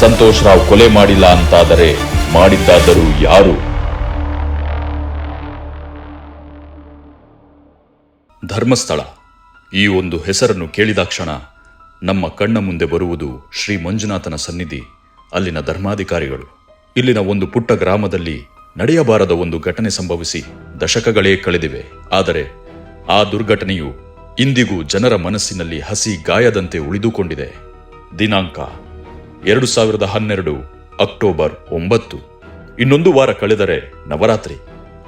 ಸಂತೋಷ್ ರಾವ್ ಕೊಲೆ ಮಾಡಿಲ್ಲ ಅಂತಾದರೆ ಮಾಡಿದ್ದಾದರೂ ಯಾರು? ಧರ್ಮಸ್ಥಳ. ಈ ಒಂದು ಹೆಸರನ್ನು ಕೇಳಿದಾಕ್ಷಣ ನಮ್ಮ ಕಣ್ಣ ಮುಂದೆ ಬರುವುದು ಶ್ರೀ ಮಂಜುನಾಥನ ಸನ್ನಿಧಿ, ಅಲ್ಲಿನ ಧರ್ಮಾಧಿಕಾರಿಗಳು. ಇಲ್ಲಿನ ಒಂದು ಪುಟ್ಟ ಗ್ರಾಮದಲ್ಲಿ ನಡೆಯಬಾರದ ಒಂದು ಘಟನೆ ಸಂಭವಿಸಿ ದಶಕಗಳೇ ಕಳೆದಿವೆ. ಆದರೆ ಆ ದುರ್ಘಟನೆಯು ಇಂದಿಗೂ ಜನರ ಮನಸ್ಸಿನಲ್ಲಿ ಹಸಿ ಗಾಯದಂತೆ ಉಳಿದುಕೊಂಡಿದೆ. ದಿನಾಂಕ ಎರಡು ಸಾವಿರದ ಹನ್ನೆರಡು ಅಕ್ಟೋಬರ್ ಒಂಬತ್ತು. ಇನ್ನೊಂದು ವಾರ ಕಳೆದರೆ ನವರಾತ್ರಿ.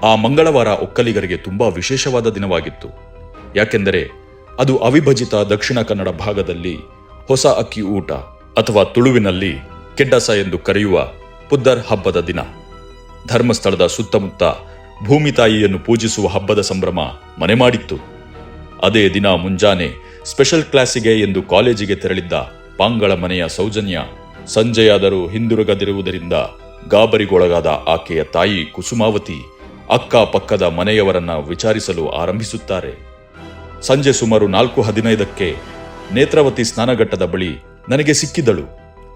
ಆ ಮಂಗಳವಾರ ಒಕ್ಕಲಿಗರಿಗೆ ತುಂಬಾ ವಿಶೇಷವಾದ ದಿನವಾಗಿತ್ತು. ಯಾಕೆಂದರೆ ಅದು ಅವಿಭಜಿತ ದಕ್ಷಿಣ ಕನ್ನಡ ಭಾಗದಲ್ಲಿ ಹೊಸ ಅಕ್ಕಿ ಊಟ ಅಥವಾ ತುಳುವಿನಲ್ಲಿ ಕೆಡ್ಡಸ ಎಂದು ಕರೆಯುವ ಪುದ್ದರ್ ಹಬ್ಬದ ದಿನ. ಧರ್ಮಸ್ಥಳದ ಸುತ್ತಮುತ್ತ ಭೂಮಿ ತಾಯಿಯನ್ನು ಪೂಜಿಸುವ ಹಬ್ಬದ ಸಂಭ್ರಮ ಮನೆ ಮಾಡಿತ್ತು. ಅದೇ ದಿನ ಮುಂಜಾನೆ ಸ್ಪೆಷಲ್ ಕ್ಲಾಸಿಗೆ ಎಂದು ಕಾಲೇಜಿಗೆ ತೆರಳಿದ್ದ ಪಾಂಗಳ ಮನೆಯ ಸೌಜನ್ಯ ಸಂಜೆಯಾದರೂ ಹಿಂದಿರುಗದಿರುವುದರಿಂದ ಗಾಬರಿಗೊಳಗಾದ ಆಕೆಯ ತಾಯಿ ಕುಸುಮಾವತಿ ಅಕ್ಕಪಕ್ಕದ ಮನೆಯವರನ್ನ ವಿಚಾರಿಸಲು ಆರಂಭಿಸುತ್ತಾರೆ. ಸಂಜೆ ಸುಮಾರು ನಾಲ್ಕು ಹದಿನೈದಕ್ಕೆ ನೇತ್ರಾವತಿ ಸ್ನಾನಘಟ್ಟದ ಬಳಿ ನನಗೆ ಸಿಕ್ಕಿದಳು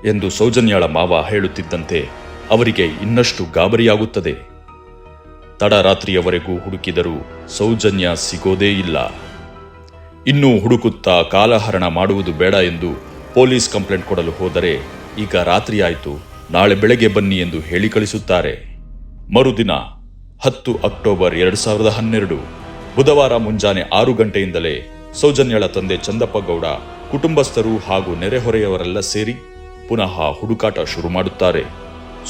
ಎಂದು ಸೌಜನ್ಯಾಳ ಮಾವ ಹೇಳುತ್ತಿದ್ದಂತೆ ಅವರಿಗೆ ಇನ್ನಷ್ಟು ಗಾಬರಿಯಾಗುತ್ತದೆ. ತಡರಾತ್ರಿಯವರೆಗೂ ಹುಡುಕಿದರೂ ಸೌಜನ್ಯ ಸಿಗೋದೇ ಇಲ್ಲ. ಇನ್ನೂ ಹುಡುಕುತ್ತಾ ಕಾಲಹರಣ ಮಾಡುವುದು ಬೇಡ ಎಂದು ಪೊಲೀಸ್ ಕಂಪ್ಲೇಂಟ್ ಕೊಡಲು ಹೋದರೆ ಈಗ ರಾತ್ರಿ ಆಯಿತು. ನಾಳೆ ಬೆಳಗ್ಗೆ ಬನ್ನಿ ಎಂದು ಹೇಳಿ ಕಳಿಸುತ್ತಾರೆ. ಮರುದಿನ ಹತ್ತು ಅಕ್ಟೋಬರ್ ಎರಡು ಸಾವಿರದ ಹನ್ನೆರಡು. ಬುಧವಾರ ಮುಂಜಾನೆ ಆರು ಗಂಟೆಯಿಂದಲೇ ಸೌಜನ್ಯಳ ತಂದೆ ಚಂದಪ್ಪ ಗೌಡ ಕುಟುಂಬಸ್ಥರು ಹಾಗೂ ನೆರೆಹೊರೆಯವರೆಲ್ಲ ಸೇರಿ ಪುನಃ ಹುಡುಕಾಟ ಶುರು ಮಾಡುತ್ತಾರೆ.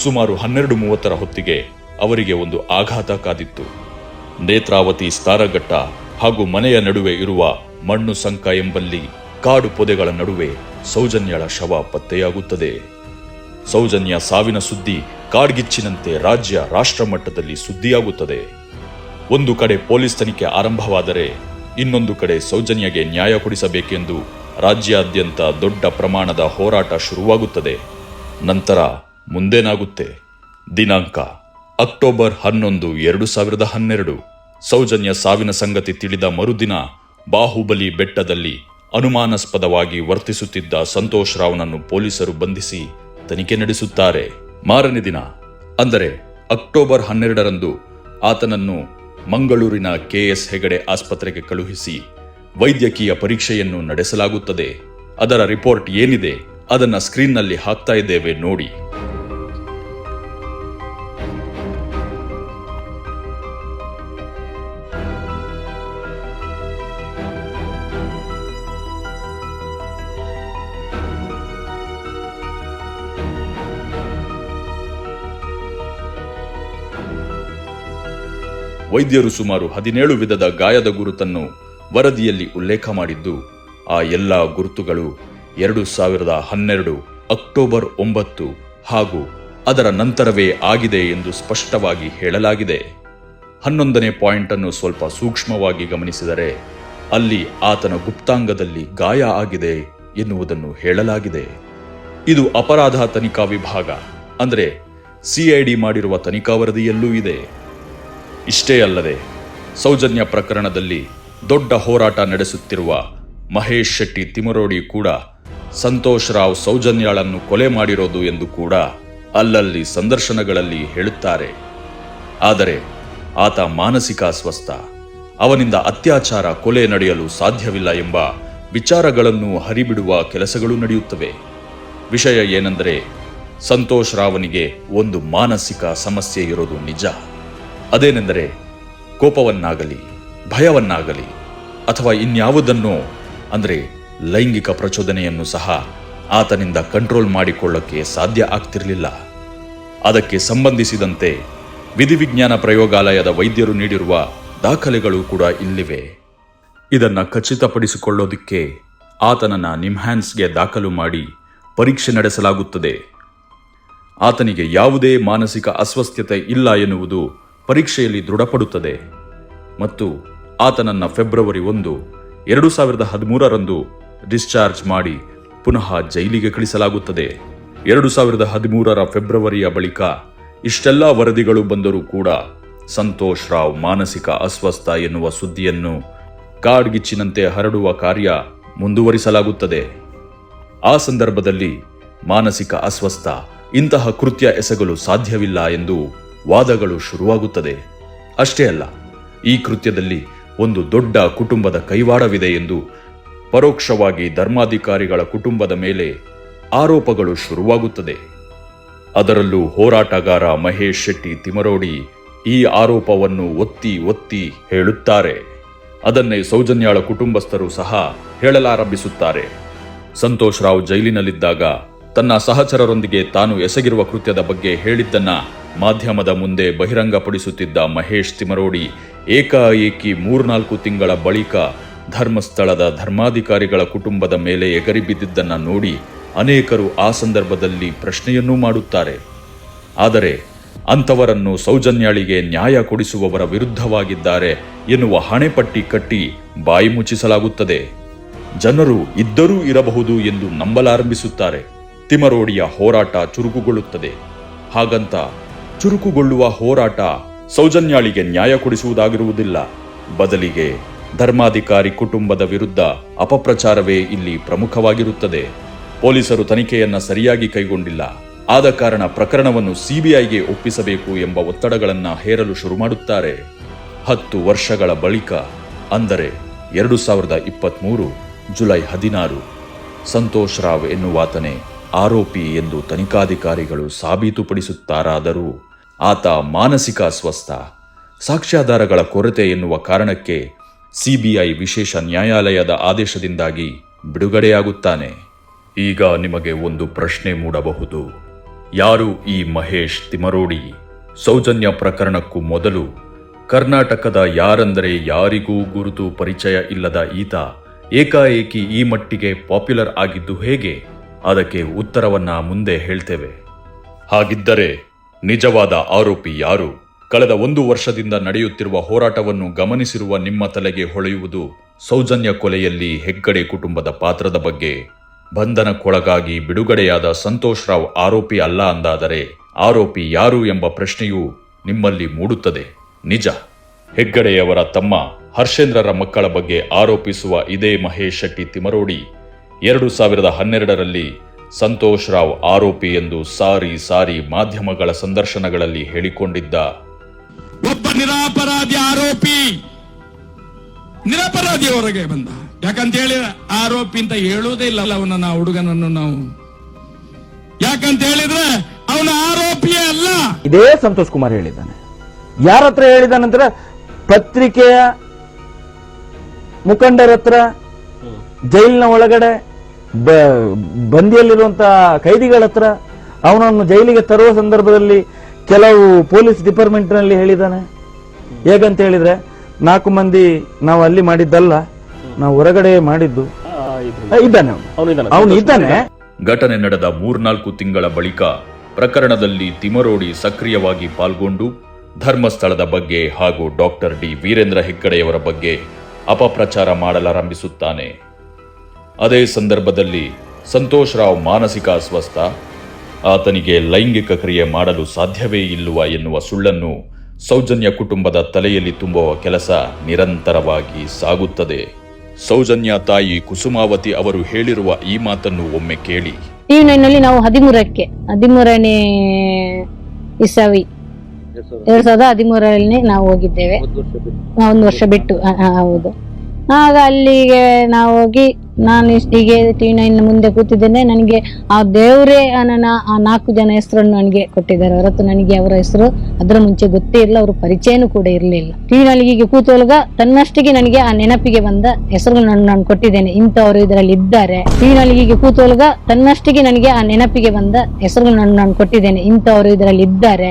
ಸುಮಾರು ಹನ್ನೆರಡು ಮೂವತ್ತರ ಹೊತ್ತಿಗೆ ಅವರಿಗೆ ಒಂದು ಆಘಾತ ಕಾದಿತ್ತು. ನೇತ್ರಾವತಿ, ಸ್ತಾರಘಟ್ಟ ಹಾಗೂ ಮನೆಯ ನಡುವೆ ಇರುವ ಮಣ್ಣು ಸಂಕ ಎಂಬಲ್ಲಿ ಕಾಡು ಪೊದೆಗಳ ನಡುವೆ ಸೌಜನ್ಯಳ ಶವ ಪತ್ತೆಯಾಗುತ್ತದೆ. ಸೌಜನ್ಯ ಸಾವಿನ ಸುದ್ದಿ ಕಾಡ್ಗಿಚ್ಚಿನಂತೆ ರಾಜ್ಯ ರಾಷ್ಟ್ರ ಮಟ್ಟದಲ್ಲಿ ಸುದ್ದಿಯಾಗುತ್ತದೆ. ಒಂದು ಕಡೆ ಪೊಲೀಸ್ ತನಿಖೆ ಆರಂಭವಾದರೆ ಇನ್ನೊಂದು ಕಡೆ ಸೌಜನ್ಯಗೆ ನ್ಯಾಯ ಕೊಡಿಸಬೇಕೆಂದು ರಾಜ್ಯಾದ್ಯಂತ ದೊಡ್ಡ ಪ್ರಮಾಣದ ಹೋರಾಟ ಶುರುವಾಗುತ್ತದೆ. ನಂತರ ಮುಂದೇನಾಗುತ್ತೆ? ದಿನಾಂಕ ಅಕ್ಟೋಬರ್ ಹನ್ನೊಂದು, ಎರಡು ಸಾವಿರದ ಹನ್ನೆರಡು. ಸೌಜನ್ಯ ಸಾವಿನ ಸಂಗತಿ ತಿಳಿದ ಮರುದಿನ ಬಾಹುಬಲಿ ಬೆಟ್ಟದಲ್ಲಿ ಅನುಮಾನಾಸ್ಪದವಾಗಿ ವರ್ತಿಸುತ್ತಿದ್ದ ಸಂತೋಷ್ ರಾವ್ನನ್ನು ಪೊಲೀಸರು ಬಂಧಿಸಿ ತನಿಖೆ ನಡೆಸುತ್ತಾರೆ. ಮಾರನೇ ದಿನ, ಅಂದರೆ ಅಕ್ಟೋಬರ್ ಹನ್ನೆರಡರಂದು, ಆತನನ್ನು ಮಂಗಳೂರಿನ ಕೆಎಸ್ ಹೆಗಡೆ ಆಸ್ಪತ್ರೆಗೆ ಕಳುಹಿಸಿ ವೈದ್ಯಕೀಯ ಪರೀಕ್ಷೆಯನ್ನು ನಡೆಸಲಾಗುತ್ತದೆ. ಅದರ ರಿಪೋರ್ಟ್ ಏನಿದೆ, ಅದನ್ನು ಸ್ಕ್ರೀನ್ನಲ್ಲಿ ಹಾಕ್ತಾ ಇದ್ದೇವೆ ನೋಡಿ. ವೈದ್ಯರು ಸುಮಾರು ಹದಿನೇಳು ವಿಧದ ಗಾಯದ ಗುರುತನ್ನು ವರದಿಯಲ್ಲಿ ಉಲ್ಲೇಖ ಮಾಡಿದ್ದು, ಆ ಎಲ್ಲ ಗುರುತುಗಳು ಎರಡು ಸಾವಿರದ ಹನ್ನೆರಡು ಅಕ್ಟೋಬರ್ ಒಂಬತ್ತು ಹಾಗೂ ಅದರ ನಂತರವೇ ಆಗಿದೆ ಎಂದು ಸ್ಪಷ್ಟವಾಗಿ ಹೇಳಲಾಗಿದೆ. ಹನ್ನೊಂದನೇ ಪಾಯಿಂಟ್ ಅನ್ನು ಸ್ವಲ್ಪ ಸೂಕ್ಷ್ಮವಾಗಿ ಗಮನಿಸಿದರೆ, ಅಲ್ಲಿ ಆತನ ಗುಪ್ತಾಂಗದಲ್ಲಿ ಗಾಯ ಆಗಿದೆ ಎನ್ನುವುದನ್ನು ಹೇಳಲಾಗಿದೆ. ಇದು ಅಪರಾಧ ತನಿಖಾ ವಿಭಾಗ, ಅಂದರೆ ಸಿಐಡಿ ಮಾಡಿರುವ ತನಿಖಾ ವರದಿಯಲ್ಲೂ ಇದೆ. ಇಷ್ಟೇ ಅಲ್ಲದೆ ಸೌಜನ್ಯ ಪ್ರಕರಣದಲ್ಲಿ ದೊಡ್ಡ ಹೋರಾಟ ನಡೆಸುತ್ತಿರುವ ಮಹೇಶ್ ಶೆಟ್ಟಿ ತಿಮರೋಡಿ ಕೂಡ ಸಂತೋಷ್ ರಾವ್ ಸೌಜನ್ಯಾಳನ್ನು ಕೊಲೆ ಮಾಡಿರೋದು ಎಂದು ಕೂಡ ಅಲ್ಲಲ್ಲಿ ಸಂದರ್ಶನಗಳಲ್ಲಿ ಹೇಳುತ್ತಾರೆ. ಆದರೆ ಆತ ಮಾನಸಿಕ ಅಸ್ವಸ್ಥ, ಅವನಿಂದ ಅತ್ಯಾಚಾರ, ಕೊಲೆ ನಡೆಯಲು ಸಾಧ್ಯವಿಲ್ಲ ಎಂಬ ವಿಚಾರಗಳನ್ನು ಹರಿಬಿಡುವ ಕೆಲಸಗಳು ನಡೆಯುತ್ತವೆ. ವಿಷಯ ಏನೆಂದರೆ, ಸಂತೋಷ್ ರಾವನಿಗೆ ಒಂದು ಮಾನಸಿಕ ಸಮಸ್ಯೆ ಇರೋದು ನಿಜ. ಅದೇನೆಂದರೆ ಕೋಪವನ್ನಾಗಲಿ, ಭಯವನ್ನಾಗಲಿ ಅಥವಾ ಇನ್ಯಾವುದನ್ನೋ, ಅಂದರೆ ಲೈಂಗಿಕ ಪ್ರಚೋದನೆಯನ್ನು ಸಹ ಆತನಿಂದ ಕಂಟ್ರೋಲ್ ಮಾಡಿಕೊಳ್ಳಕ್ಕೆ ಸಾಧ್ಯ ಆಗ್ತಿರಲಿಲ್ಲ. ಅದಕ್ಕೆ ಸಂಬಂಧಿಸಿದಂತೆ ವಿಧಿವಿಜ್ಞಾನ ಪ್ರಯೋಗಾಲಯದ ವೈದ್ಯರು ನೀಡಿರುವ ದಾಖಲೆಗಳು ಕೂಡ ಇಲ್ಲಿವೆ. ಇದನ್ನು ಖಚಿತಪಡಿಸಿಕೊಳ್ಳೋದಕ್ಕೆ ಆತನನ್ನು ನಿಮ್ಹ್ಯಾನ್ಸ್ಗೆ ದಾಖಲು ಮಾಡಿ ಪರೀಕ್ಷೆ ನಡೆಸಲಾಗುತ್ತದೆ. ಆತನಿಗೆ ಯಾವುದೇ ಮಾನಸಿಕ ಅಸ್ವಸ್ಥತೆ ಇಲ್ಲ ಎನ್ನುವುದು ಪರೀಕ್ಷೆಯಲ್ಲಿ ದೃಢಪಡುತ್ತದೆ. ಮತ್ತು ಆತನನ್ನ ಫೆಬ್ರವರಿ ಒಂದು, ಎರಡು ಸಾವಿರದ ಹದಿಮೂರರಂದು ಡಿಸ್ಚಾರ್ಜ್ ಮಾಡಿ ಪುನಃ ಜೈಲಿಗೆ ಕಳಿಸಲಾಗುತ್ತದೆ. ಎರಡು ಸಾವಿರದ ಹದಿಮೂರರ ಫೆಬ್ರವರಿಯ ಬಳಿಕ ಇಷ್ಟೆಲ್ಲ ವರದಿಗಳು ಬಂದರೂ ಕೂಡ ಸಂತೋಷ್ ರಾವ್ ಮಾನಸಿಕ ಅಸ್ವಸ್ಥ ಎನ್ನುವ ಸುದ್ದಿಯನ್ನು ಕಾಡ್ಗಿಚ್ಚಿನಂತೆ ಹರಡುವ ಕಾರ್ಯ ಮುಂದುವರಿಸಲಾಗುತ್ತದೆ. ಆ ಸಂದರ್ಭದಲ್ಲಿ ಮಾನಸಿಕ ಅಸ್ವಸ್ಥ, ಇಂತಹ ಕೃತ್ಯ ಎಸಗಲು ಸಾಧ್ಯವಿಲ್ಲ ಎಂದು ವಾದಗಳು ಶುರುವಾಗುತ್ತದೆ. ಅಷ್ಟೇ ಅಲ್ಲ, ಈ ಕೃತ್ಯದಲ್ಲಿ ಒಂದು ದೊಡ್ಡ ಕುಟುಂಬದ ಕೈವಾಡವಿದೆ ಎಂದು ಪರೋಕ್ಷವಾಗಿ ಧರ್ಮಾಧಿಕಾರಿಗಳ ಕುಟುಂಬದ ಮೇಲೆ ಆರೋಪಗಳು ಶುರುವಾಗುತ್ತದೆ. ಅದರಲ್ಲೂ ಹೋರಾಟಗಾರ ಮಹೇಶ್ ಶೆಟ್ಟಿ ತಿಮರೋಡಿ ಈ ಆರೋಪವನ್ನು ಒತ್ತಿ ಒತ್ತಿ ಹೇಳುತ್ತಾರೆ. ಅದನ್ನೇ ಸೌಜನ್ಯಾಳ ಕುಟುಂಬಸ್ಥರು ಸಹ ಹೇಳಲಾರಂಭಿಸುತ್ತಾರೆ. ಸಂತೋಷ್ ರಾವ್ ಜೈಲಿನಲ್ಲಿದ್ದಾಗ ತನ್ನ ಸಹಚರರೊಂದಿಗೆ ತಾನು ಎಸಗಿರುವ ಕೃತ್ಯದ ಬಗ್ಗೆ ಹೇಳಿದ್ದನ್ನ ಮಾಧ್ಯಮದ ಮುಂದೆ ಬಹಿರಂಗಪಡಿಸುತ್ತಿದ್ದ ಮಹೇಶ್ ತಿಮರೋಡಿ ಏಕಾಏಕಿ ಮೂರ್ನಾಲ್ಕು ತಿಂಗಳ ಬಳಿಕ ಧರ್ಮಸ್ಥಳದ ಧರ್ಮಾಧಿಕಾರಿಗಳ ಕುಟುಂಬದ ಮೇಲೆ ಎಗರಿ ಬಿದ್ದಿದ್ದನ್ನ ನೋಡಿ ಅನೇಕರು ಆ ಸಂದರ್ಭದಲ್ಲಿ ಪ್ರಶ್ನೆಯನ್ನೂ ಮಾಡುತ್ತಾರೆ. ಆದರೆ ಅಂಥವರನ್ನು ಸೌಜನ್ಯಾಳಿಗೆ ನ್ಯಾಯ ಕೊಡಿಸುವವರ ವಿರುದ್ಧವಾಗಿದ್ದಾರೆ ಎನ್ನುವ ಹಣೆಪಟ್ಟಿ ಕಟ್ಟಿ ಬಾಯಿ ಮುಚ್ಚಿಸಲಾಗುತ್ತದೆ. ಜನರು ಇದ್ದರೂ ಇರಬಹುದು ಎಂದು ನಂಬಲಾರಂಭಿಸುತ್ತಾರೆ. ತಿಮರೋಡಿಯ ಹೋರಾಟ ಚುರುಕುಗೊಳ್ಳುತ್ತದೆ. ಹಾಗಂತ ಚುರುಕುಗೊಳ್ಳುವ ಹೋರಾಟ ಸೌಜನ್ಯಾಳಿಗೆ ನ್ಯಾಯ ಕೊಡಿಸುವುದಾಗಿರುವುದಿಲ್ಲ. ಬದಲಿಗೆ ಧರ್ಮಾಧಿಕಾರಿ ಕುಟುಂಬದ ವಿರುದ್ಧ ಅಪಪ್ರಚಾರವೇ ಇಲ್ಲಿ ಪ್ರಮುಖವಾಗಿರುತ್ತದೆ. ಪೊಲೀಸರು ತನಿಖೆಯನ್ನು ಸರಿಯಾಗಿ ಕೈಗೊಂಡಿಲ್ಲ. ಆದ ಕಾರಣ ಪ್ರಕರಣವನ್ನು ಸಿಬಿಐಗೆ ಒಪ್ಪಿಸಬೇಕು ಎಂಬ ಒತ್ತಡಗಳನ್ನು ಹೇರಲು ಶುರು ಮಾಡುತ್ತಾರೆ. ಹತ್ತು ವರ್ಷಗಳ ಬಳಿಕ, ಅಂದರೆ ಎರಡು ಸಾವಿರದ ಇಪ್ಪತ್ತ್ಮೂರು ಜುಲೈ ಹದಿನಾರು, ಸಂತೋಷ್ ರಾವ್ ಎನ್ನುವಾತನೇ ಆರೋಪಿ ಎಂದು ತನಿಖಾಧಿಕಾರಿಗಳು ಸಾಬೀತುಪಡಿಸುತ್ತಾರಾದರೂ ಆತ ಮಾನಸಿಕ ಅಸ್ವಸ್ಥ. ಸಾಕ್ಷ್ಯಾಧಾರಗಳ ಕೊರತೆ ಎನ್ನುವ ಕಾರಣಕ್ಕೆ ಸಿಬಿಐ ವಿಶೇಷ ನ್ಯಾಯಾಲಯದ ಆದೇಶದಿಂದಾಗಿ ಬಿಡುಗಡೆಯಾಗುತ್ತಾನೆ. ಈಗ ನಿಮಗೆ ಒಂದು ಪ್ರಶ್ನೆ ಮೂಡಬಹುದು. ಯಾರು ಈ ಮಹೇಶ್ ತಿಮರೋಡಿ? ಸೌಜನ್ಯ ಪ್ರಕರಣಕ್ಕೂ ಮೊದಲು ಕರ್ನಾಟಕದ ಯಾರಂದರೆ ಯಾರಿಗೂ ಗುರುತು ಪರಿಚಯ ಇಲ್ಲದ ಈತ ಏಕಾಏಕಿ ಈ ಮಟ್ಟಿಗೆ ಪಾಪ್ಯುಲರ್ ಆಗಿದ್ದು ಹೇಗೆ? ಅದಕ್ಕೆ ಉತ್ತರವನ್ನ ಮುಂದೆ ಹೇಳ್ತೇವೆ. ಹಾಗಿದ್ದರೆ ನಿಜವಾದ ಆರೋಪಿ ಯಾರು? ಕಳೆದ ಒಂದು ವರ್ಷದಿಂದ ನಡೆಯುತ್ತಿರುವ ಹೋರಾಟವನ್ನು ಗಮನಿಸಿರುವ ನಿಮ್ಮ ತಲೆಗೆ ಹೊಳೆಯುವುದು ಸೌಜನ್ಯ ಕೊಲೆಯಲ್ಲಿ ಹೆಗ್ಗಡೆ ಕುಟುಂಬದ ಪಾತ್ರದ ಬಗ್ಗೆ. ಬಂಧನಕ್ಕೊಳಗಾಗಿ ಬಿಡುಗಡೆಯಾದ ಸಂತೋಷ್ ರಾವ್ ಆರೋಪಿ ಅಲ್ಲ ಅಂದಾದರೆ ಆರೋಪಿ ಯಾರು ಎಂಬ ಪ್ರಶ್ನೆಯು ನಿಮ್ಮಲ್ಲಿ ಮೂಡುತ್ತದೆ. ನಿಜ. ಹೆಗ್ಗಡೆಯವರ ತಮ್ಮ ಹರ್ಷೇಂದ್ರರ ಮಕ್ಕಳ ಬಗ್ಗೆ ಆರೋಪಿಸುವ ಇದೇ ಮಹೇಶ್ ಶೆಟ್ಟಿ ತಿಮರೋಡಿ ಎರಡು ಸಾವಿರದ ಹನ್ನೆರಡರಲ್ಲಿ ಸಂತೋಷ್ ರಾವ್ ಆರೋಪಿ ಎಂದು ಸಾರಿ ಸಾರಿ ಮಾಧ್ಯಮಗಳ ಸಂದರ್ಶನಗಳಲ್ಲಿ ಹೇಳಿಕೊಂಡಿದ್ದ. ಒಬ್ಬ ನಿರಾಪರಾಧಿ ಆರೋಪಿ ನಿರಪರಾಧಿ ಹೊರಗೆ ಬಂದ. ಯಾಕಂತ ಹೇಳಿ ಆರೋಪಿ ಅಂತ ಹೇಳೋದೇ ಇಲ್ಲ ಅವನ ನಾವು ಹುಡುಗನನ್ನು ನಾವು. ಯಾಕಂತ ಹೇಳಿದ್ರೆ ಅವನ ಆರೋಪಿಯೇ ಅಲ್ಲ. ಇದೇ ಸಂತೋಷ್ ಕುಮಾರ್ ಹೇಳಿದ್ದಾನೆ. ಯಾರ ಹತ್ರ ಹೇಳಿದಾನಂತರ ಪತ್ರಿಕೆಯ ಮುಖಂಡರ ಹತ್ರ ಜೈಲಿನ ಒಳಗಡೆ ಬ- ಬಂದಿಯಲ್ಲಿರುವಂತ ಕೈದಿಗಳ ಹತ್ರ ಅವನನ್ನು ಜೈಲಿಗೆ ತರುವ ಸಂದರ್ಭದಲ್ಲಿ ಕೆಲವು ಪೊಲೀಸ್ ಡಿಪಾರ್ಟ್ಮೆಂಟ್ನಲ್ಲಿ ಹೇಳಿದ್ದಾನೆ. ಹೇಗಂತ ಹೇಳಿದ್ರೆ ನಾಲ್ಕು ಮಂದಿ ನಾವು ಅಲ್ಲಿ ಮಾಡಿದ್ದಲ್ಲ ನಾವು ಹೊರಗಡೆ ಮಾಡಿದ್ದು. ಇದ್ದಾನೆ. ಅವನು. ಅವನು ಇದ್ದಾನೆ. ಘಟನೆ ನಡೆದ ಮೂರ್ನಾಲ್ಕು ತಿಂಗಳ ಬಳಿಕ ಪ್ರಕರಣದಲ್ಲಿ ತಿಮರೋಡಿ ಸಕ್ರಿಯವಾಗಿ ಪಾಲ್ಗೊಂಡು ಧರ್ಮಸ್ಥಳದ ಬಗ್ಗೆ ಹಾಗೂ ಡಾಕ್ಟರ್ ಡಿ. ವೀರೇಂದ್ರ ಹೆಗ್ಗಡೆಯವರ ಬಗ್ಗೆ ಅಪಪ್ರಚಾರ ಮಾಡಲಾರಂಭಿಸುತ್ತಾನೆ. ಅದೇ ಸಂದರ್ಭದಲ್ಲಿ ಸಂತೋಷ್ ರಾವ್ ಮಾನಸಿಕ ಅಸ್ವಸ್ಥ. ಆತನಿಗೆ ಲೈಂಗಿಕ ಕ್ರಿಯೆ ಮಾಡಲು ಸಾಧ್ಯವೇ ಇಲ್ಲವ ಎನ್ನುವ ಸುಳ್ಳನ್ನು ಸೌಜನ್ಯ ಕುಟುಂಬದ ತಲೆಯಲ್ಲಿ ತುಂಬುವ ಕೆಲಸ ನಿರಂತರವಾಗಿ ಸಾಗುತ್ತದೆ. ಸೌಜನ್ಯ ತಾಯಿ ಕುಸುಮಾವತಿ ಅವರು ಹೇಳಿರುವ ಈ ಮಾತನ್ನು ಒಮ್ಮೆ ಕೇಳಿ. ಈ ನಲ್ಲಿ ನಾವು ಹದಿಮೂರಕ್ಕೆ ಹದಿಮೂರನೇ ಇಸವಿ. ಎರಡ್ ಸಾವಿರದ ಹದಿಮೂರರಲ್ಲಿ ನಾವು ಹೋಗಿದ್ದೇವೆ. ಒಂದು ವರ್ಷ ಬಿಟ್ಟು. ಹೌದು. ಆಗ ಅಲ್ಲಿಗೆ ನಾವು ಹೋಗಿ, ನಾನು ಹೀಗೆ ಟಿವಿ ನೈನ್ ಮುಂದೆ ಕೂತಿದ್ದೇನೆ. ನನಗೆ ಆ ದೇವರೇ ನನ್ನ ಆ ನಾಲ್ಕು ಜನ ಹೆಸರನ್ನು ನನಗೆ ಕೊಟ್ಟಿದ್ದಾರೆ. ಹೊರತು ನನಗೆ ಅವರ ಹೆಸರು ಅದರ ಮುಂಚೆ ಗೊತ್ತೇ ಇಲ್ಲ. ಅವ್ರ ಪರಿಚಯನೂ ಕೂಡ ಇರಲಿಲ್ಲ. ಟಿವಿನಲ್ಲಿ ನಲ್ಲಿ ಹೀಗೆ ಕೂತೊಳಗ ತನ್ನಷ್ಟಿಗೆ ನನಗೆ ಆ ನೆನಪಿಗೆ ಬಂದ ಹೆಸರುಗಳನ್ನು ನಾನು ಕೊಟ್ಟಿದ್ದೇನೆ. ಇಂಥವರು ಇದರಲ್ಲಿ ಇದ್ದಾರೆ. ಟಿವಿನಲ್ಲಿ ನಲ್ಲಿ ಹೀಗೆ ಕೂತೊಳಗ ತನ್ನಷ್ಟಿಗೆ ನನಗೆ ಆ ನೆನಪಿಗೆ ಬಂದ ಹೆಸರುಗಳನ್ನು ನಾನು ಕೊಟ್ಟಿದ್ದೇನೆ. ಇಂಥವರು ಇದರಲ್ಲಿ ಇದ್ದಾರೆ.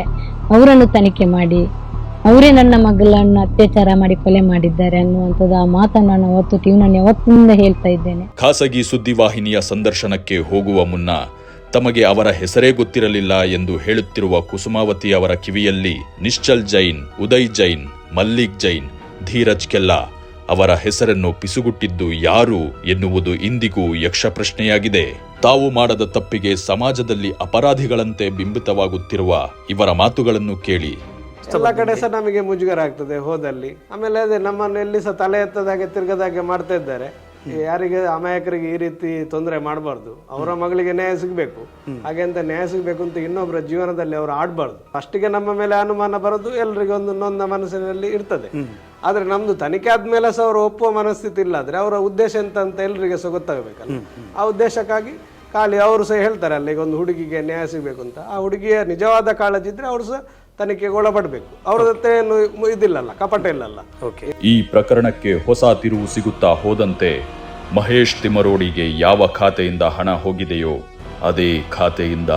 ಅವರನ್ನು ತನಿಖೆ ಮಾಡಿ. ಅವರೇ ನನ್ನ ಮಗಳನ್ನು ಅತ್ಯಾಚಾರ ಮಾಡಿ ಕೊಲೆ ಮಾಡಿದ್ದಾರೆ ಅನ್ನುವಂಥದ್ದು ಆ ಮಾತನ್ನು ನಾನು ಅವತ್ತು ನಾನು ಯಾವತ್ತಿಂದ ಹೇಳ್ತಾ ಇದ್ದೇನೆ. ಖಾಸಗಿ ಸುದ್ದಿವಾಹಿನಿಯ ಸಂದರ್ಶನಕ್ಕೆ ಹೋಗುವ ಮುನ್ನ ತಮಗೆ ಅವರ ಹೆಸರೇ ಗೊತ್ತಿರಲಿಲ್ಲ ಎಂದು ಹೇಳುತ್ತಿರುವ ಕುಸುಮಾವತಿ ಅವರ ಕಿವಿಯಲ್ಲಿ ನಿಶ್ಚಲ್ ಜೈನ್, ಉದಯ್ ಜೈನ್, ಮಲ್ಲಿಕ್ ಜೈನ್, ಧೀರಜ್ ಕೆಲ್ಲಾ ಅವರ ಹೆಸರನ್ನು ಪಿಸುಗುಟ್ಟಿದ್ದು ಯಾರು ಎನ್ನುವುದು ಇಂದಿಗೂ ಯಕ್ಷಪ್ರಶ್ನೆಯಾಗಿದೆ. ತಾವು ಮಾಡದ ತಪ್ಪಿಗೆ ಸಮಾಜದಲ್ಲಿ ಅಪರಾಧಿಗಳಂತೆ ಬಿಂಬಿತವಾಗುತ್ತಿರುವ ಇವರ ಮಾತುಗಳನ್ನು ಕೇಳಿ ಎಲ್ಲ ಕಡೆ ಸಹ ನಮಗೆ ಮುಜುಗರ ಆಗ್ತದೆ ಹೋದಲ್ಲಿ. ಆಮೇಲೆ ಅದೇ ನಮ್ಮನ್ನು ಎಲ್ಲಿ ಸಹ ತಲೆ ಎತ್ತದಾಗೆ ತಿರ್ಗದಾಗೆ ಮಾಡ್ತಾ ಇದ್ದಾರೆ. ಯಾರಿಗೆ ಅಮಾಯಕರಿಗೆ ಈ ರೀತಿ ತೊಂದರೆ ಮಾಡಬಾರ್ದು. ಅವರ ಮಗಳಿಗೆ ನ್ಯಾಯ ಸಿಗಬೇಕು. ಹಾಗೆ ಅಂತ ನ್ಯಾಯ ಸಿಗಬೇಕು ಅಂತ ಇನ್ನೊಬ್ಬರ ಜೀವನದಲ್ಲಿ ಅವರು ಆಡಬಾರ್ದು. ಫಸ್ಟಿಗೆ ನಮ್ಮ ಮೇಲೆ ಅನುಮಾನ ಬರೋದು ಎಲ್ರಿಗೂ ಒಂದು ನೊಂದ ಮನಸ್ಸಿನಲ್ಲಿ ಇರ್ತದೆ. ಆದ್ರೆ ನಮ್ದು ತನಿಖೆ ಆದ್ಮೇಲೆ ಸಹ ಅವರು ಒಪ್ಪುವ ಮನಸ್ಥಿತಿ ಇಲ್ಲ ಆದ್ರೆ ಅವರ ಉದ್ದೇಶ ಎಂತ ಅಂತ ಎಲ್ರಿಗೆ ಸಹ ಗೊತ್ತಾಗಬೇಕಲ್ಲ. ಆ ಉದ್ದೇಶಕ್ಕಾಗಿ ಖಾಲಿ ಅವರು ಸಹ ಹೇಳ್ತಾರೆ ಅಲ್ಲಿ ಈಗ ಒಂದು ಹುಡುಗಿಗೆ ನ್ಯಾಯ ಸಿಗಬೇಕು ಅಂತ. ಆ ಹುಡುಗಿಯ ನಿಜವಾದ ಕಾಳಜಿ ಇದ್ರೆ ಅವರು ಸಹ ತನಿಖೆಗೆ ಒಳಪಡಬೇಕು ಅವ್ರ ಜೊತೆ ಇದಿಲ್ಲಲ್ಲ, ಕಪಟ ಇಲ್ಲಲ್ಲ. ಈ ಪ್ರಕರಣಕ್ಕೆ ಹೊಸ ತಿರುವು ಸಿಗುತ್ತಾ ಹೋದಂತೆ ಮಹೇಶ್ ತಿಮರೋಡಿಗೆ ಯಾವ ಖಾತೆಯಿಂದ ಹಣ ಹೋಗಿದೆಯೋ ಅದೇ ಖಾತೆಯಿಂದ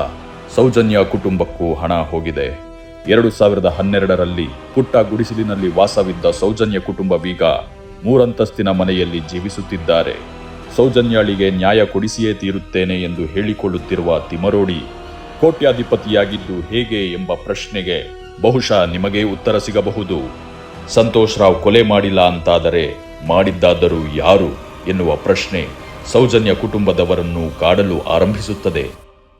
ಸೌಜನ್ಯ ಕುಟುಂಬಕ್ಕೂ ಹಣ ಹೋಗಿದೆ. ಎರಡು ಸಾವಿರದ ಹನ್ನೆರಡರಲ್ಲಿ ಪುಟ್ಟ ಗುಡಿಸಲಿನಲ್ಲಿ ವಾಸವಿದ್ದ ಸೌಜನ್ಯ ಕುಟುಂಬವೀಗ ಮೂರಂತಸ್ತಿನ ಮನೆಯಲ್ಲಿ ಜೀವಿಸುತ್ತಿದ್ದಾರೆ. ಸೌಜನ್ಯಾಳಿಗೆ ನ್ಯಾಯ ಕೊಡಿಸಿಯೇ ತೀರುತ್ತೇನೆ ಎಂದು ಹೇಳಿಕೊಳ್ಳುತ್ತಿರುವ ತಿಮರೋಡಿ ಕೋಟ್ಯಾಧಿಪತಿಯಾಗಿದ್ದು ಹೇಗೆ ಎಂಬ ಪ್ರಶ್ನೆಗೆ ಬಹುಶಃ ನಿಮಗೆ ಉತ್ತರ ಸಿಗಬಹುದು. ಸಂತೋಷ್ ರಾವ್ ಕೊಲೆ ಮಾಡಿಲ್ಲ ಅಂತಾದರೆ ಮಾಡಿದ್ದಾದರೂ ಯಾರು ಎನ್ನುವ ಪ್ರಶ್ನೆ ಸೌಜನ್ಯ ಕುಟುಂಬದವರನ್ನು ಕಾಡಲು ಆರಂಭಿಸುತ್ತದೆ.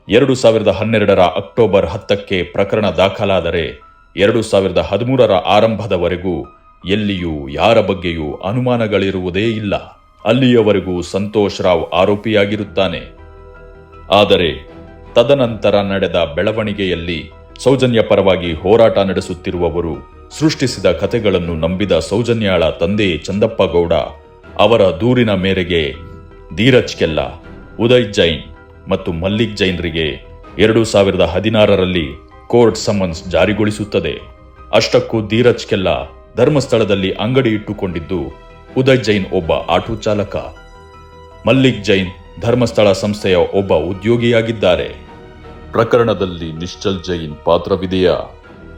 ಎರಡು ಸಾವಿರದ ಹನ್ನೆರಡರ ಅಕ್ಟೋಬರ್ ಹತ್ತಕ್ಕೆ ಪ್ರಕರಣ ದಾಖಲಾದರೆ ಎರಡು ಸಾವಿರದ ಹದಿಮೂರರ ಆರಂಭದವರೆಗೂ ಎಲ್ಲಿಯೂ ಯಾರ ಬಗ್ಗೆಯೂ ಅನುಮಾನಗಳಿರುವುದೇ ಇಲ್ಲ. ಅಲ್ಲಿಯವರೆಗೂ ಸಂತೋಷ್ ರಾವ್ ಆರೋಪಿಯಾಗಿರುತ್ತಾನೆ. ಆದರೆ ತದನಂತರ ನಡೆದ ಬೆಳವಣಿಗೆಯಲ್ಲಿ ಸೌಜನ್ಯ ಪರವಾಗಿ ಹೋರಾಟ ನಡೆಸುತ್ತಿರುವವರು ಸೃಷ್ಟಿಸಿದ ಕಥೆಗಳನ್ನು ನಂಬಿದ ಸೌಜನ್ಯಾಳ ತಂದೆ ಚಂದಪ್ಪಗೌಡ ಅವರ ದೂರಿನ ಮೇರೆಗೆ ಧೀರಜ್ ಕೆಲ್ಲ, ಉದಯ್ ಜೈನ್ ಮತ್ತು ಮಲ್ಲಿಕ್ ಜೈನ್ರಿಗೆ ಎರಡು ಸಾವಿರದ ಹದಿನಾರರಲ್ಲಿ ಕೋರ್ಟ್ ಸಮನ್ಸ್ ಜಾರಿಗೊಳಿಸುತ್ತದೆ. ಅಷ್ಟಕ್ಕೂ ಧೀರಜ್ ಕೆಲ್ಲ ಧರ್ಮಸ್ಥಳದಲ್ಲಿ ಅಂಗಡಿ ಇಟ್ಟುಕೊಂಡಿದ್ದು ಉದಯ್ ಜೈನ್ ಒಬ್ಬ ಆಟೋ ಚಾಲಕ. ಮಲ್ಲಿಕ್ ಜೈನ್ ಧರ್ಮಸ್ಥಳ ಸಂಸ್ಥೆಯ ಒಬ್ಬ ಉದ್ಯೋಗಿಯಾಗಿದ್ದಾರೆ. ಪ್ರಕರಣದಲ್ಲಿ ನಿಶ್ಚಲ್ ಜೈನ್ ಪಾತ್ರವಿದೆಯಾ?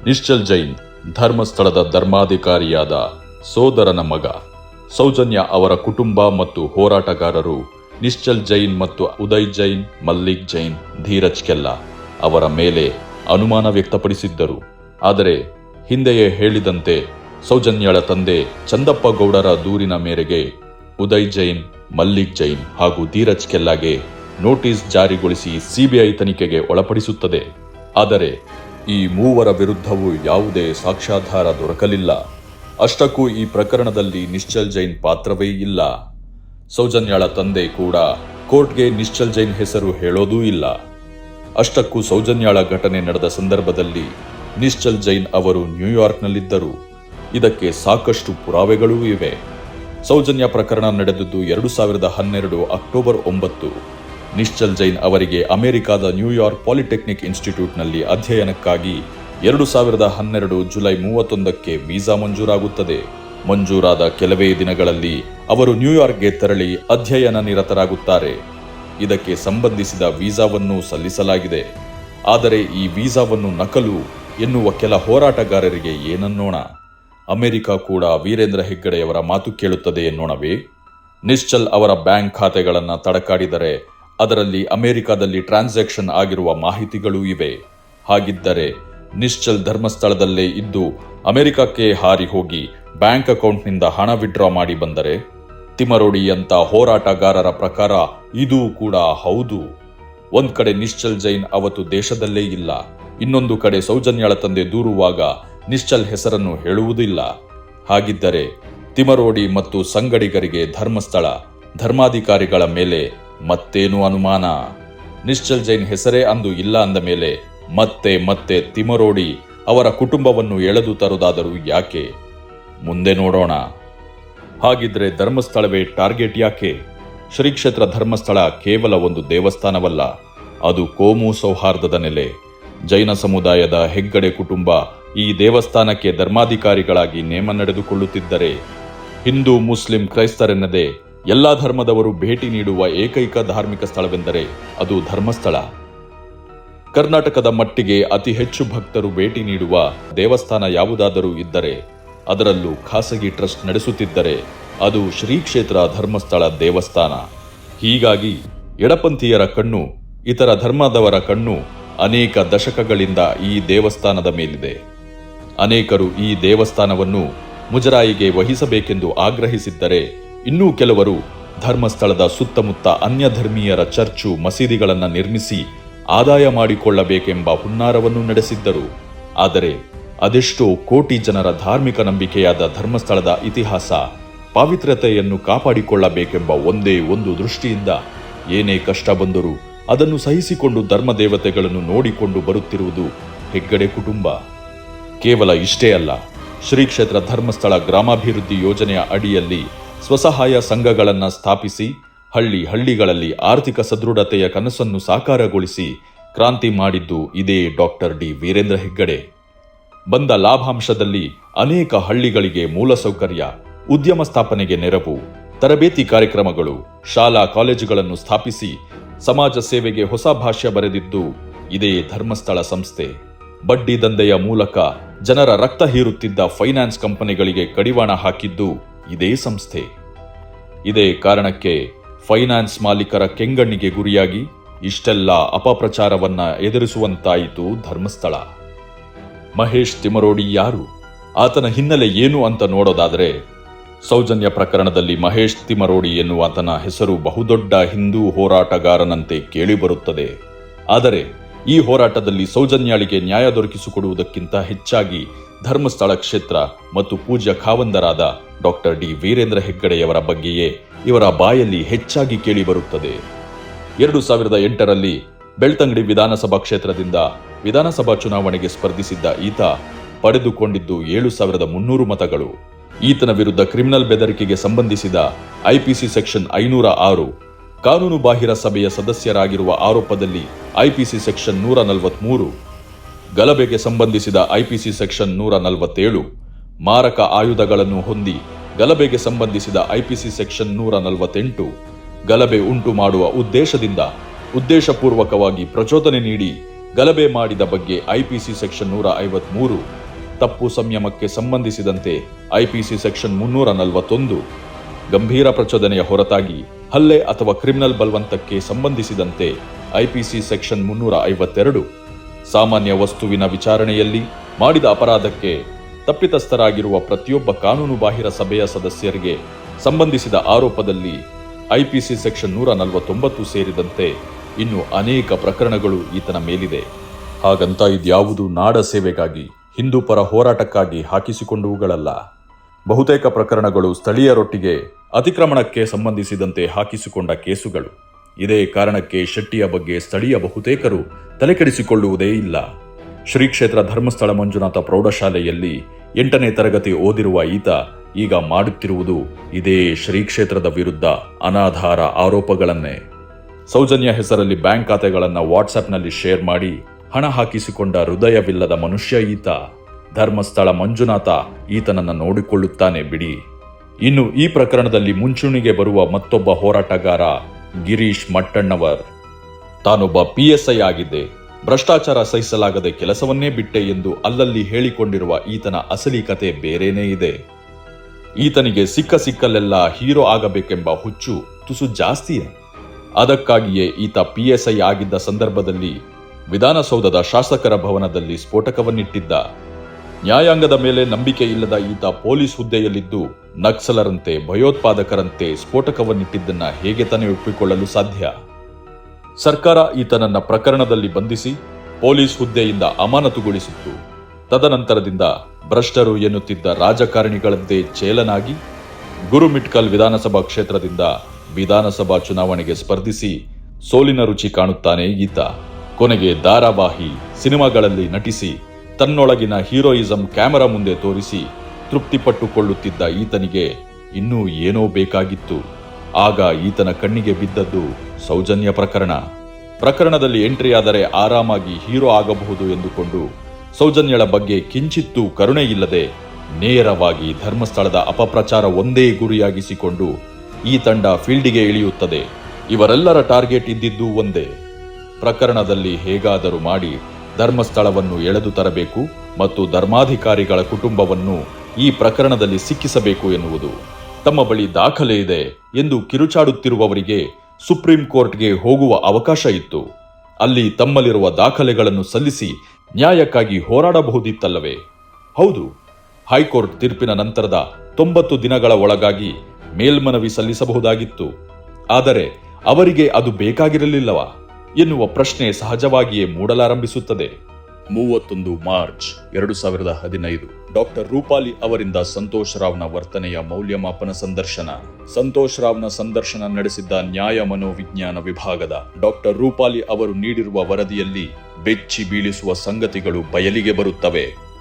ನಿಶ್ಚಲ್ ಜೈನ್ ಧರ್ಮಸ್ಥಳದ ಧರ್ಮಾಧಿಕಾರಿಯಾದ ಸೋದರನ ಮಗ. ಸೌಜನ್ಯ ಅವರ ಕುಟುಂಬ ಮತ್ತು ಹೋರಾಟಗಾರರು ನಿಶ್ಚಲ್ ಜೈನ್ ಮತ್ತು ಉದಯ್ ಜೈನ್, ಮಲ್ಲಿಕ್ ಜೈನ್, ಧೀರಜ್ ಕೆಲ್ಲ ಅವರ ಮೇಲೆ ಅನುಮಾನ ವ್ಯಕ್ತಪಡಿಸಿದ್ದರು. ಆದರೆ ಹಿಂದೆಯೇ ಹೇಳಿದಂತೆ ಸೌಜನ್ಯಳ ತಂದೆ ಚಂದಪ್ಪ ಗೌಡರ ದೂರಿನ ಮೇರೆಗೆ ಉದಯ್ ಜೈನ್, ಮಲ್ಲಿಕ್ ಜೈನ್ ಹಾಗೂ ಧೀರಜ್ ಕೆಲ್ಲಾಗೆ ನೋಟಿಸ್ ಜಾರಿಗೊಳಿಸಿ ಸಿಬಿಐ ತನಿಖೆಗೆ ಒಳಪಡಿಸುತ್ತದೆ. ಆದರೆ ಈ ಮೂವರ ವಿರುದ್ಧವೂ ಯಾವುದೇ ಸಾಕ್ಷ್ಯಾಧಾರ ದೊರಕಲಿಲ್ಲ. ಅಷ್ಟಕ್ಕೂ ಈ ಪ್ರಕರಣದಲ್ಲಿ ನಿಶ್ಚಲ್ ಜೈನ್ ಪಾತ್ರವೇ ಇಲ್ಲ. ಸೌಜನ್ಯಾಳ ತಂದೆ ಕೂಡ ಕೋರ್ಟ್ಗೆ ನಿಶ್ಚಲ್ ಜೈನ್ ಹೆಸರು ಹೇಳೋದೂ ಇಲ್ಲ. ಅಷ್ಟಕ್ಕೂ ಸೌಜನ್ಯಾಳ ಘಟನೆ ನಡೆದ ಸಂದರ್ಭದಲ್ಲಿ ನಿಶ್ಚಲ್ ಜೈನ್ ಅವರು ನ್ಯೂಯಾರ್ಕ್ನಲ್ಲಿದ್ದರು. ಇದಕ್ಕೆ ಸಾಕಷ್ಟು ಪುರಾವೆಗಳೂ ಇವೆ. ಸೌಜನ್ಯ ಪ್ರಕರಣ ನಡೆದದ್ದು ಎರಡು ಸಾವಿರದ ಹನ್ನೆರಡು ಅಕ್ಟೋಬರ್ ಒಂಬತ್ತು. ನಿಶ್ಚಲ್ ಜೈನ್ ಅವರಿಗೆ ಅಮೆರಿಕಾದ ನ್ಯೂಯಾರ್ಕ್ ಪಾಲಿಟೆಕ್ನಿಕ್ ಇನ್ಸ್ಟಿಟ್ಯೂಟ್ನಲ್ಲಿ ಅಧ್ಯಯನಕ್ಕಾಗಿ ಎರಡು ಸಾವಿರದ ಹನ್ನೆರಡು ಜುಲೈ ಮೂವತ್ತೊಂದಕ್ಕೆ ವೀಸಾ ಮಂಜೂರಾಗುತ್ತದೆ. ಮಂಜೂರಾದ ಕೆಲವೇ ದಿನಗಳಲ್ಲಿ ಅವರು ನ್ಯೂಯಾರ್ಕ್ಗೆ ತೆರಳಿ ಅಧ್ಯಯನ ನಿರತರಾಗುತ್ತಾರೆ. ಇದಕ್ಕೆ ಸಂಬಂಧಿಸಿದ ವೀಸಾವನ್ನು ಸಲ್ಲಿಸಲಾಗಿದೆ. ಆದರೆ ಈ ವೀಸಾವನ್ನು ನಕಲು ಎನ್ನುವ ಕೆಲ ಹೋರಾಟಗಾರರಿಗೆ ಏನನ್ನೋಣ? ಅಮೆರಿಕ ಕೂಡ ವೀರೇಂದ್ರ ಹೆಗ್ಗಡೆಯವರ ಮಾತು ಕೇಳುತ್ತದೆ ಎನ್ನೋಣವೇ? ನಿಶ್ಚಲ್ ಅವರ ಬ್ಯಾಂಕ್ ಖಾತೆಗಳನ್ನು ತಡಕಾಡಿದರೆ ಅದರಲ್ಲಿ ಅಮೆರಿಕದಲ್ಲಿ ಟ್ರಾನ್ಸಾಕ್ಷನ್ ಆಗಿರುವ ಮಾಹಿತಿಗಳೂ ಇವೆ. ಹಾಗಿದ್ದರೆ ನಿಶ್ಚಲ್ ಧರ್ಮಸ್ಥಳದಲ್ಲೇ ಇದ್ದು ಅಮೆರಿಕಕ್ಕೆ ಹಾರಿ ಹೋಗಿ ಬ್ಯಾಂಕ್ ಅಕೌಂಟ್ನಿಂದ ಹಣ ವಿಡ್ರಾ ಮಾಡಿ ಬಂದರೆ ತಿಮರೋಡಿ ಅಂತ ಹೋರಾಟಗಾರರ ಪ್ರಕಾರ ಇದೂ ಕೂಡ ಹೌದು. ಒಂದ್ ಕಡೆ ನಿಶ್ಚಲ್ ಜೈನ್ ಅವತ್ತು ದೇಶದಲ್ಲೇ ಇಲ್ಲ. ಇನ್ನೊಂದು ಕಡೆ ಸೌಜನ್ಯಳ ತಂದೆ ದೂರುವಾಗ ನಿಶ್ಚಲ್ ಹೆಸರನ್ನು ಹೇಳುವುದಿಲ್ಲ. ಹಾಗಿದ್ದರೆ ತಿಮರೋಡಿ ಮತ್ತು ಸಂಗಡಿಗರಿಗೆ ಧರ್ಮಸ್ಥಳ ಧರ್ಮಾಧಿಕಾರಿಗಳ ಮೇಲೆ ಮತ್ತೇನು ಅನುಮಾನ. ನಿಶ್ಚಲ್ ಜೈನ್ ಹೆಸರೇ ಅಂದು ಇಲ್ಲ ಅಂದ ಮೇಲೆ ಮತ್ತೆ ಮತ್ತೆ ತಿಮರೋಡಿ ಅವರ ಕುಟುಂಬವನ್ನು ಎಳೆದು ತರುವುದಾದರೂ ಯಾಕೆ? ಮುಂದೆ ನೋಡೋಣ. ಹಾಗಿದ್ರೆ ಧರ್ಮಸ್ಥಳವೇ ಟಾರ್ಗೆಟ್ ಯಾಕೆ? ಶ್ರೀ ಕ್ಷೇತ್ರ ಧರ್ಮಸ್ಥಳ ಕೇವಲ ಒಂದು ದೇವಸ್ಥಾನವಲ್ಲ, ಅದು ಕೋಮು ಸೌಹಾರ್ದದ ನೆಲೆ. ಜೈನ ಸಮುದಾಯದ ಹೆಗ್ಗಡೆ ಕುಟುಂಬ ಈ ದೇವಸ್ಥಾನಕ್ಕೆ ಧರ್ಮಾಧಿಕಾರಿಗಳಾಗಿ ನೇಮ ನಡೆದುಕೊಳ್ಳುತ್ತಿದ್ದರೆ, ಹಿಂದೂ, ಮುಸ್ಲಿಂ, ಕ್ರೈಸ್ತರೆನ್ನದೆ ಎಲ್ಲಾ ಧರ್ಮದವರು ಭೇಟಿ ನೀಡುವ ಏಕೈಕ ಧಾರ್ಮಿಕ ಸ್ಥಳವೆಂದರೆ ಅದು ಧರ್ಮಸ್ಥಳ. ಕರ್ನಾಟಕದ ಮಟ್ಟಿಗೆ ಅತಿ ಹೆಚ್ಚು ಭಕ್ತರು ಭೇಟಿ ನೀಡುವ ದೇವಸ್ಥಾನ ಯಾವುದಾದರೂ ಇದ್ದರೆ ಅದರಲ್ಲೂ ಖಾಸಗಿ ಟ್ರಸ್ಟ್ ನಡೆಸುತ್ತಿದ್ದರೆ ಅದು ಶ್ರೀ ಕ್ಷೇತ್ರ ಧರ್ಮಸ್ಥಳ ದೇವಸ್ಥಾನ. ಹೀಗಾಗಿ ಎಡಪಂಥೀಯರ ಕಣ್ಣು, ಇತರ ಧರ್ಮದವರ ಕಣ್ಣು ಅನೇಕ ದಶಕಗಳಿಂದ ಈ ದೇವಸ್ಥಾನದ ಮೇಲಿದೆ. ಅನೇಕರು ಈ ದೇವಸ್ಥಾನವನ್ನು ಮುಜರಾಯಿಗೆ ವಹಿಸಬೇಕೆಂದು ಆಗ್ರಹಿಸಿದ್ದರೆ ಇನ್ನೂ ಕೆಲವರು ಧರ್ಮಸ್ಥಳದ ಸುತ್ತಮುತ್ತ ಅನ್ಯ ಧರ್ಮೀಯರ ಚರ್ಚು ಮಸೀದಿಗಳನ್ನು ನಿರ್ಮಿಸಿ ಆದಾಯ ಮಾಡಿಕೊಳ್ಳಬೇಕೆಂಬ ಹುನ್ನಾರವನ್ನು ನಡೆಸಿದ್ದರು. ಆದರೆ ಅದೆಷ್ಟೋ ಕೋಟಿ ಜನರ ಧಾರ್ಮಿಕ ನಂಬಿಕೆಯಾದ ಧರ್ಮಸ್ಥಳದ ಇತಿಹಾಸ ಪಾವಿತ್ರ್ಯತೆಯನ್ನು ಕಾಪಾಡಿಕೊಳ್ಳಬೇಕೆಂಬ ಒಂದೇ ಒಂದು ದೃಷ್ಟಿಯಿಂದ ಏನೇ ಕಷ್ಟ ಬಂದರೂ ಅದನ್ನು ಸಹಿಸಿಕೊಂಡು ಧರ್ಮದೇವತೆಗಳನ್ನು ನೋಡಿಕೊಂಡು ಬರುತ್ತಿರುವುದು ಹೆಗ್ಗಡೆ ಕುಟುಂಬ. ಕೇವಲ ಇಷ್ಟೇ ಅಲ್ಲ ಶ್ರೀ ಕ್ಷೇತ್ರ ಧರ್ಮಸ್ಥಳ ಗ್ರಾಮಾಭಿವೃದ್ಧಿ ಯೋಜನೆಯ ಅಡಿಯಲ್ಲಿ ಸ್ವಸಹಾಯ ಸಂಘಗಳನ್ನು ಸ್ಥಾಪಿಸಿ, ಹಳ್ಳಿ ಹಳ್ಳಿಗಳಲ್ಲಿ ಆರ್ಥಿಕ ಸದೃಢತೆಯ ಕನಸನ್ನು ಸಾಕಾರಗೊಳಿಸಿ ಕ್ರಾಂತಿ ಮಾಡಿದ್ದು ಇದೇ ಡಾಕ್ಟರ್ ಡಿ ವೀರೇಂದ್ರ ಹೆಗ್ಗಡೆ. ಬಂದ ಲಾಭಾಂಶದಲ್ಲಿ ಅನೇಕ ಹಳ್ಳಿಗಳಿಗೆ ಮೂಲಸೌಕರ್ಯ, ಉದ್ಯಮ ಸ್ಥಾಪನೆಗೆ ನೆರವು, ತರಬೇತಿ ಕಾರ್ಯಕ್ರಮಗಳು, ಶಾಲಾ ಕಾಲೇಜುಗಳನ್ನು ಸ್ಥಾಪಿಸಿ ಸಮಾಜ ಸೇವೆಗೆ ಹೊಸ ಭಾಷ್ಯ ಬರೆದಿದ್ದು ಇದೇ ಧರ್ಮಸ್ಥಳ ಸಂಸ್ಥೆ. ಬಡ್ಡಿ ದಂಧೆಯ ಮೂಲಕ ಜನರ ರಕ್ತ ಹೀರುತ್ತಿದ್ದ ಫೈನಾನ್ಸ್ ಕಂಪನಿಗಳಿಗೆ ಕಡಿವಾಣ ಹಾಕಿದ್ದು ಇದೇ ಸಂಸ್ಥೆ. ಇದೇ ಕಾರಣಕ್ಕೆ ಫೈನಾನ್ಸ್ ಮಾಲೀಕರ ಕೆಂಗಣ್ಣಿಗೆ ಗುರಿಯಾಗಿ ಇಷ್ಟೆಲ್ಲ ಅಪಪ್ರಚಾರವನ್ನ ಎದುರಿಸುವಂತಾಯಿತು ಧರ್ಮಸ್ಥಳ. ಮಹೇಶ್ ತಿಮರೋಡಿ ಯಾರು? ಆತನ ಹಿನ್ನೆಲೆ ಏನು ಅಂತ ನೋಡೋದಾದರೆ, ಸೌಜನ್ಯ ಪ್ರಕರಣದಲ್ಲಿ ಮಹೇಶ್ ತಿಮರೋಡಿ ಎನ್ನುವಾತನ ಹೆಸರು ಬಹುದೊಡ್ಡ ಹಿಂದೂ ಹೋರಾಟಗಾರನಂತೆ ಕೇಳಿಬರುತ್ತದೆ. ಆದರೆ, ಈ ಹೋರಾಟದಲ್ಲಿ ಸೌಜನ್ಯಾಳಿಗೆ ನ್ಯಾಯ ದೊರಕಿಸಿಕೊಡುವುದಕ್ಕಿಂತ ಹೆಚ್ಚಾಗಿ ಧರ್ಮಸ್ಥಳ ಕ್ಷೇತ್ರ ಮತ್ತು ಪೂಜ್ಯ ಖಾವಂದರಾದ ಡಾಕ್ಟರ್ ಡಿ ವೀರೇಂದ್ರ ಹೆಗ್ಗಡೆಯವರ ಬಗ್ಗೆಯೇ ಇವರ ಬಾಯಲ್ಲಿ ಹೆಚ್ಚಾಗಿ ಕೇಳಿಬರುತ್ತದೆ ಎರಡು ಸಾವಿರದ ಎಂಟರಲ್ಲಿ ಬೆಳ್ತಂಗಡಿ ವಿಧಾನಸಭಾ ಕ್ಷೇತ್ರದಿಂದ ವಿಧಾನಸಭಾ ಚುನಾವಣೆಗೆ ಸ್ಪರ್ಧಿಸಿದ್ದ ಈತ ಪಡೆದುಕೊಂಡಿದ್ದು ಏಳು ಸಾವಿರದ ಮುನ್ನೂರು ಮತಗಳು. ಈತನ ವಿರುದ್ಧ ಕ್ರಿಮಿನಲ್ ಬೆದರಿಕೆಗೆ ಸಂಬಂಧಿಸಿದ ಐಪಿಸಿ ಸೆಕ್ಷನ್ ಐನೂರ ಆರು ಕಾನೂನು ಬಾಹಿರ ಸಭೆಯ ಸದಸ್ಯರಾಗಿರುವ ಆರೋಪದಲ್ಲಿ ಐಪಿಸಿ ಸೆಕ್ಷನ್ ನೂರ ನಲವತ್ಮೂರು ಗಲಭೆಗೆ ಸಂಬಂಧಿಸಿದ ಐಪಿಸಿ ಸೆಕ್ಷನ್ ನೂರ ನಲವತ್ತೇಳು ಮಾರಕ ಆಯುಧಗಳನ್ನು ಹೊಂದಿ ಗಲಭೆಗೆ ಸಂಬಂಧಿಸಿದ ಐಪಿಸಿ ಸೆಕ್ಷನ್ ನೂರ ನಲವತ್ತೆಂಟು ಗಲಭೆ ಉಂಟು ಮಾಡುವ ಉದ್ದೇಶದಿಂದ ಉದ್ದೇಶಪೂರ್ವಕವಾಗಿ ಪ್ರಚೋದನೆ ನೀಡಿ ಗಲಭೆ ಮಾಡಿದ ಬಗ್ಗೆ ಐಪಿಸಿ ಸೆಕ್ಷನ್ ನೂರ ಐವತ್ಮೂರು ತಪ್ಪು ಸಂಯಮಕ್ಕೆ ಸಂಬಂಧಿಸಿದಂತೆ ಐಪಿಸಿ ಸೆಕ್ಷನ್ ಮುನ್ನೂರ ನಲವತ್ತೊಂದು ಗಂಭೀರ ಪ್ರಚೋದನೆಯ ಹೊರತಾಗಿ ಹಲ್ಲೆ ಅಥವಾ ಕ್ರಿಮಿನಲ್ ಬಲವಂತಕ್ಕೆ ಸಂಬಂಧಿಸಿದಂತೆ ಐಪಿಸಿ ಸೆಕ್ಷನ್ ಮುನ್ನೂರ ಐವತ್ತೆರಡು ಸಾಮಾನ್ಯ ವಸ್ತುವಿನ ವಿಚಾರಣೆಯಲ್ಲಿ ಮಾಡಿದ ಅಪರಾಧಕ್ಕೆ ತಪ್ಪಿತಸ್ಥರಾಗಿರುವ ಪ್ರತಿಯೊಬ್ಬ ಕಾನೂನು ಬಾಹಿರ ಸಭೆಯ ಸದಸ್ಯರಿಗೆ ಸಂಬಂಧಿಸಿದ ಆರೋಪದಲ್ಲಿ ಐಪಿಸಿ ಸೆಕ್ಷನ್ ನೂರ ನಲವತ್ತೊಂಬತ್ತು ಸೇರಿದಂತೆ ಇನ್ನು ಅನೇಕ ಪ್ರಕರಣಗಳು ಈತನ ಮೇಲಿದೆ. ಹಾಗಂತ ಇದ್ಯಾವುದು ನಾಡ ಸೇವೆಗಾಗಿ, ಹಿಂದೂ ಪರ ಹೋರಾಟಕ್ಕಾಗಿ ಹಾಕಿಸಿಕೊಂಡವುಗಳಲ್ಲ. ಬಹುತೇಕ ಪ್ರಕರಣಗಳು ಸ್ಥಳೀಯರೊಟ್ಟಿಗೆ ಅತಿಕ್ರಮಣಕ್ಕೆ ಸಂಬಂಧಿಸಿದಂತೆ ಹಾಕಿಸಿಕೊಂಡ ಕೇಸುಗಳು. ಇದೇ ಕಾರಣಕ್ಕೆ ಶೆಟ್ಟಿಯ ಬಗ್ಗೆ ಸ್ಥಳೀಯ ಬಹುತೇಕರು ತಲೆಕೆಡಿಸಿಕೊಳ್ಳುವುದೇ ಇಲ್ಲ. ಶ್ರೀ ಕ್ಷೇತ್ರ ಧರ್ಮಸ್ಥಳ ಮಂಜುನಾಥ ಪ್ರೌಢಶಾಲೆಯಲ್ಲಿ ಎಂಟನೇ ತರಗತಿ ಓದಿರುವ ಈತ ಈಗ ಮಾಡುತ್ತಿರುವುದು ಇದೇ ಶ್ರೀ ಕ್ಷೇತ್ರದ ವಿರುದ್ಧ ಅನಾಧಾರ ಆರೋಪಗಳನ್ನೇ. ಸೌಜನ್ಯ ಹೆಸರಲ್ಲಿ ಬ್ಯಾಂಕ್ ಖಾತೆಗಳನ್ನು ವಾಟ್ಸ್ಆಪ್ನಲ್ಲಿ ಶೇರ್ ಮಾಡಿ ಹಣ ಹಾಕಿಸಿಕೊಂಡ ಹೃದಯವಿಲ್ಲದ ಮನುಷ್ಯ ಈತ. ಧರ್ಮಸ್ಥಳ ಮಂಜುನಾಥ ಈತನನ್ನು ನೋಡಿಕೊಳ್ಳುತ್ತಾನೆ ಬಿಡಿ. ಇನ್ನು ಈ ಪ್ರಕರಣದಲ್ಲಿ ಮುಂಚೂಣಿಗೆ ಬರುವ ಮತ್ತೊಬ್ಬ ಹೋರಾಟಗಾರ ಗಿರೀಶ್ ಮಟ್ಟಣ್ಣವರ್. ತಾನೊಬ್ಬ ಪಿಎಸ್ಐ ಆಗಿದ್ದೆ. ಭ್ರಷ್ಟಾಚಾರ ಸಹಿಸಲಾಗದೆ ಕೆಲಸವನ್ನೇ ಬಿಟ್ಟೆ ಎಂದು ಅಲ್ಲಲ್ಲಿ ಹೇಳಿಕೊಂಡಿರುವ ಈತನ ಅಸಲಿ ಕತೆ ಬೇರೇನೇ ಇದೆ. ಈತನಿಗೆ ಸಿಕ್ಕ ಸಿಕ್ಕಲ್ಲೆಲ್ಲ ಹೀರೋ ಆಗಬೇಕೆಂಬ ಹುಚ್ಚು ತುಸು ಜಾಸ್ತಿಯೇ. ಅದಕ್ಕಾಗಿಯೇ ಈತ ಪಿಎಸ್ಐ ಆಗಿದ್ದ ಸಂದರ್ಭದಲ್ಲಿ ವಿಧಾನಸೌಧದ ಶಾಸಕರ ಭವನದಲ್ಲಿ ಸ್ಫೋಟಕವನ್ನಿಟ್ಟಿದ್ದ. ನ್ಯಾಯಾಂಗದ ಮೇಲೆ ನಂಬಿಕೆ ಇಲ್ಲದ ಈತ ಪೊಲೀಸ್ ಹುದ್ದೆಯಲ್ಲಿದ್ದು ನಕ್ಸಲರಂತೆ, ಭಯೋತ್ಪಾದಕರಂತೆ ಸ್ಫೋಟಕವನ್ನಿಟ್ಟಿದ್ದನ್ನ ಹೇಗೆ ತಾನೇ ಒಪ್ಪಿಕೊಳ್ಳಲು ಸಾಧ್ಯ? ಸರ್ಕಾರ ಈತನನ್ನ ಪ್ರಕರಣದಲ್ಲಿ ಬಂಧಿಸಿ, ಪೊಲೀಸ್ ಹುದ್ದೆಯಿಂದ ಅಮಾನತುಗೊಳಿಸಿತ್ತು. ತದನಂತರದಿಂದ ಭ್ರಷ್ಟರು ಎನ್ನುತ್ತಿದ್ದ ರಾಜಕಾರಣಿಗಳಂತೆ ಚೇಲನಾಗಿ, ಗುರುಮಿಟ್ಕಲ್ ವಿಧಾನಸಭಾ ಕ್ಷೇತ್ರದಿಂದ ವಿಧಾನಸಭಾ ಚುನಾವಣೆಗೆ ಸ್ಪರ್ಧಿಸಿ ಸೋಲಿನ ರುಚಿ ಕಾಣುತ್ತಾನೆ ಈತ. ಕೊನೆಗೆ ಧಾರಾವಾಹಿ ಸಿನಿಮಾಗಳಲ್ಲಿ ನಟಿಸಿ, ತನ್ನೊಳಗಿನ ಹೀರೋಯಿಸಂ ಕ್ಯಾಮೆರಾ ಮುಂದೆ ತೋರಿಸಿ ತೃಪ್ತಿಪಟ್ಟುಕೊಳ್ಳುತ್ತಿದ್ದ ಈತನಿಗೆ ಇನ್ನೂ ಏನೋ ಬೇಕಾಗಿತ್ತು. ಆಗ ಈತನ ಕಣ್ಣಿಗೆ ಬಿದ್ದದ್ದು ಸೌಜನ್ಯ ಪ್ರಕರಣ. ಪ್ರಕರಣದಲ್ಲಿ ಎಂಟ್ರಿಯಾದರೆ ಆರಾಮಾಗಿ ಹೀರೋ ಆಗಬಹುದು ಎಂದುಕೊಂಡು ಸೌಜನ್ಯಳ ಬಗ್ಗೆ ಕಿಂಚಿತ್ತೂ ಕರುಣೆ ಇಲ್ಲದೆ ನೇರವಾಗಿ ಧರ್ಮಸ್ಥಳದ ಅಪಪ್ರಚಾರ ಒಂದೇ ಗುರಿಯಾಗಿಸಿಕೊಂಡು ಈ ತಂಡ ಫೀಲ್ಡಿಗೆ ಇಳಿಯುತ್ತದೆ. ಇವರೆಲ್ಲರ ಟಾರ್ಗೆಟ್ ಇದ್ದಿದ್ದು ಒಂದೇ. ಪ್ರಕರಣದಲ್ಲಿ ಹೇಗಾದರೂ ಮಾಡಿ ಧರ್ಮಸ್ಥಳವನ್ನು ಎಳೆದು ತರಬೇಕು ಮತ್ತು ಧರ್ಮಾಧಿಕಾರಿಗಳ ಕುಟುಂಬವನ್ನು ಈ ಪ್ರಕರಣದಲ್ಲಿ ಸಿಕ್ಕಿಸಬೇಕು ಎನ್ನುವುದು. ತಮ್ಮ ಬಳಿ ದಾಖಲೆ ಇದೆ ಎಂದು ಕಿರುಚಾಡುತ್ತಿರುವವರಿಗೆ ಸುಪ್ರೀಂ ಕೋರ್ಟ್ಗೆ ಹೋಗುವ ಅವಕಾಶ ಇತ್ತು. ಅಲ್ಲಿ ತಮ್ಮಲ್ಲಿರುವ ದಾಖಲೆಗಳನ್ನು ಸಲ್ಲಿಸಿ ನ್ಯಾಯಕ್ಕಾಗಿ ಹೋರಾಡಬಹುದಿತ್ತಲ್ಲವೇ? ಹೌದು, ಹೈಕೋರ್ಟ್ ತೀರ್ಪಿನ ನಂತರದ ತೊಂಬತ್ತು ದಿನಗಳ ಒಳಗಾಗಿ ಮೇಲ್ಮನವಿ ಸಲ್ಲಿಸಬಹುದಾಗಿತ್ತು. ಆದರೆ ಅವರಿಗೆ ಅದು ಬೇಕಾಗಿರಲಿಲ್ಲವಾ? ಎನ್ನುವ ಪ್ರಶ್ನೆ ಸಹಜವಾಗಿಯೇ ಮೂಡಲಾರಂಭಿಸುತ್ತದೆ. ಮೂವತ್ತೊಂದು ಮಾರ್ಚ್ ಎರಡು ಸಾವಿರದ ಹದಿನೈದು. ಡಾಕ್ಟರ್ ರೂಪಾಲಿ ಅವರಿಂದ ಸಂತೋಷ್ ರಾವ್ನ ವರ್ತನೆಯ ಮೌಲ್ಯಮಾಪನ ಸಂದರ್ಶನ. ಸಂತೋಷ್ ರಾವ್ನ ಸಂದರ್ಶನ ನಡೆಸಿದ್ದ ನ್ಯಾಯ ಮನೋವಿಜ್ಞಾನ ವಿಭಾಗದ ಡಾಕ್ಟರ್ ರೂಪಾಲಿ ಅವರು ನೀಡಿರುವ ವರದಿಯಲ್ಲಿ ಬೆಚ್ಚಿ ಬೀಳಿಸುವ ಸಂಗತಿಗಳು ಬಯಲಿಗೆ ಬರುತ್ತವೆ.